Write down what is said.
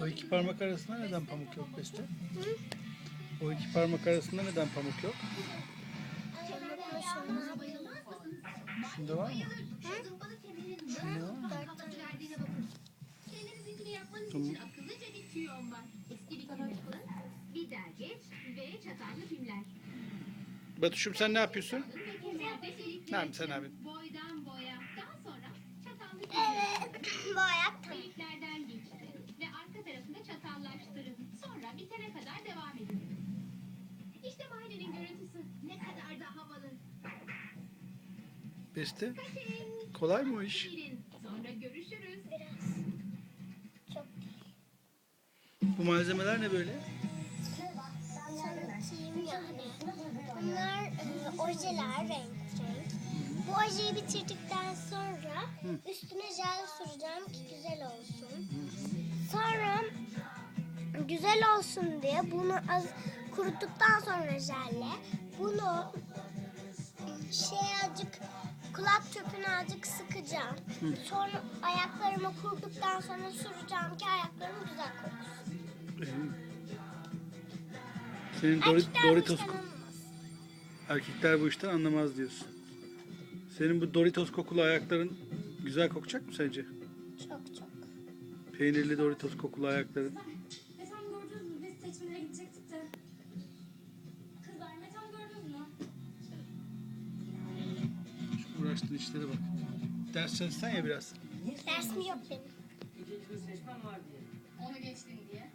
O iki parmak arasında neden pamuk yok Beste? O iki parmak arasında neden pamuk yok? Şimdi var mı? Şimdi var mı? Tamam. Batuşum sen ne yapıyorsun? Ne yapayım sen abi? Boydan boya. Daha sonra çatallı pimler. Ne kadar da havalı. Beste Kaçın. kolay mı o iş? Sonra görüşürüz. Biraz. Çok Bu malzemeler ne böyle? sanatçıyım yani. Bunlar e, ojeler renk renk. Bu ojeyi bitirdikten sonra üstüne jel süreceğim ki güzel olsun. Sonra güzel olsun diye bunu az kuruttuktan sonra jelle bunu şey azıcık kulak çöpünü azıcık sıkacağım. Sonra ayaklarıma kurduktan sonra süreceğim ki ayaklarım güzel koksun. Senin Dori- Erkekler Doritos işten anlamaz. erkekler bu işten anlamaz diyorsun. Senin bu Doritos kokulu ayakların güzel kokacak mı sence? Çok çok. Peynirli Doritos kokulu ayakların. Uğraştığın işlere bak. Ders çalışsan ya biraz. Ders mi yok benim? Onu geçtin diye.